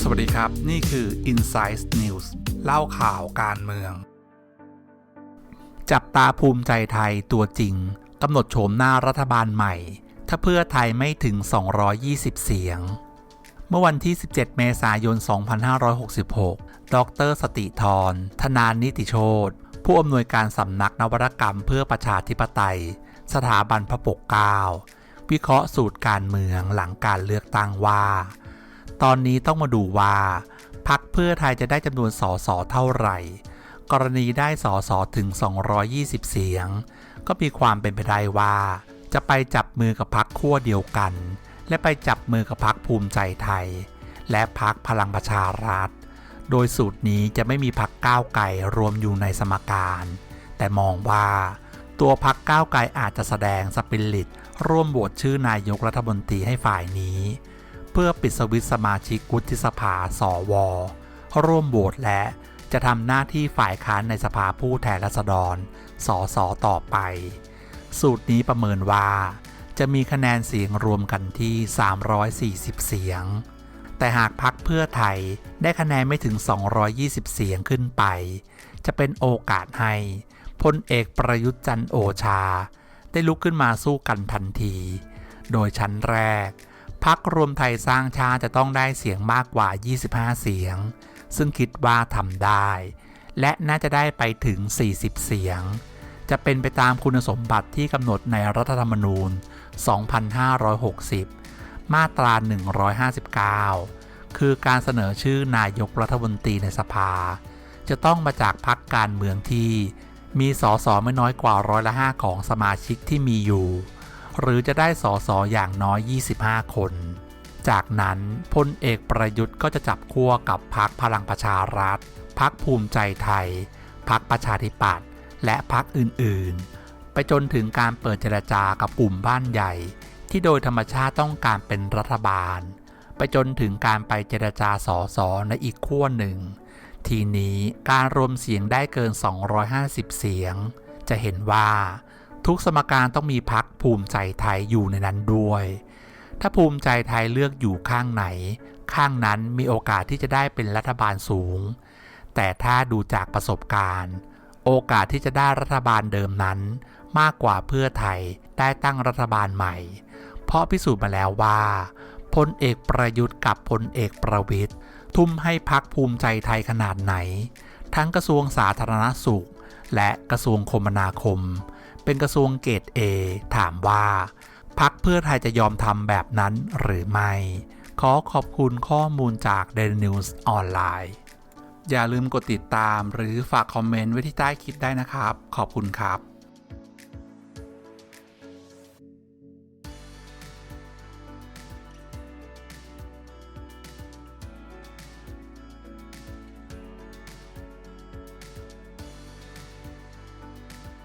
สวัสดีครับ นี่คือ Insight News เล่าข่าวการเมือง จับตาภูมิใจไทยตัวจริงกำหนดโฉมหน้ารัฐบาลใหม่ ถ้าเพื่อไทยไม่ถึง 220 เสียง เมื่อวันที่ 17 เมษายน 2566 ดร สติธร ธนานิติโชตผู้อำนวยการสำนักนวัตกรรมเพื่อประชาธิปไตย สถาบันพระปกเกล้า วิเคราะห์สูตรการเมืองหลังการเลือกตั้งว่า ตอนนี้ต้องมาดูว่าพักเพื่อไทยจะได้จำนวนสอสอเท่าไหร่ กรณีได้สอสอถึง 220 เสียง ก็มีความเป็นไปได้ว่า จะไปจับมือกับพักขั้วเดียวกัน และไปจับมือกับพักภูมิใจไทย และพักพลังประชารัฐ โดยสูตรนี้จะไม่มีพักก้าวไกลรวมอยู่ในสมการ แต่มองว่า ตัวพักก้าวไกลอาจจะแสดงสปิริตร่วมโหวตชื่อนายกรัฐมนตรีให้ฝ่ายนี้ เพื่อปิดสวิตสมาชิกวุฒิสภาสวร่วมโหวตและจะทำหน้าที่ฝ่ายค้านในสภาผู้แทนราษฎรสสต่อไป สูตรนี้ประเมินว่า จะมีคะแนนเสียงรวมกันที่ 340 เสียง แต่หากพักเพื่อไทยได้คะแนนไม่ถึง 220 เสียงขึ้นไป จะเป็นโอกาสให้ พลเอกประยุทธ์จันโอชา ได้ลุกขึ้นมาสู้กันทันที โดยชั้นแรกพักรวมไทยสร้างชาติจะต้องได้เสียงมากกว่า 25 เสียง ซึ่งคิดว่าทำได้ และน่าจะได้ไปถึง 40 เสียง จะเป็นไปตามคุณสมบัติที่กำหนดในรัฐธรรมนูญ 2560 มาตรา 159 คือการเสนอชื่อนายกรัฐมนตรีในสภา จะต้องมาจากพรรคการเมืองที่ มีสสไม่น้อยกว่าร้อยละ 5 ของสมาชิกที่มีอยู่ หรือจะได้สสอย่างน้อย 25 คน จากนั้นพลเอกประยุทธ์ก็จะจับคั่วกับพรรคพลังประชารัฐพรรคภูมิใจไทยพรรคประชาธิปัตย์และพรรคอื่นๆ ไปจนถึงการเปิดเจรจากับกลุ่มบ้านใหญ่ ที่โดยธรรมชาติต้องการเป็นรัฐบาล ไปจนถึงการไปเจรจาสอสอในอีกขั้วหนึ่ง ทีนี้การรวมเสียงได้เกิน 250 เสียง จะเห็นว่าทุกสมการต้องมีพักภูมิใจไทยอยู่ในนั้นด้วย ถ้าภูมิใจไทยเลือกอยู่ข้างไหน ข้างนั้นมีโอกาสที่จะได้เป็นรัฐบาลสูง แต่ถ้าดูจากประสบการณ์ โอกาสที่จะได้รัฐบาลเดิมนั้น มากกว่าเพื่อไทยได้ตั้งรัฐบาลใหม่ เพราะพิสูจน์มาแล้วว่า พลเอกประยุทธ์กับพลเอกประวิทย์ทุ่มให้พักภูมิใจไทยขนาดไหน ทั้งกระทรวงสาธารณสุข และกระทรวงคมนาคม เป็นกระทรวงเกรด A ถามว่าพักเพื่อไทยจะยอมทำแบบนั้นหรือไม่ ขอขอบคุณข้อมูลจาก Daily News ออนไลน์ อย่าลืมกดติดตามหรือฝากคอมเมนต์ไว้ที่ใต้คลิปได้นะครับ ขอบคุณครับ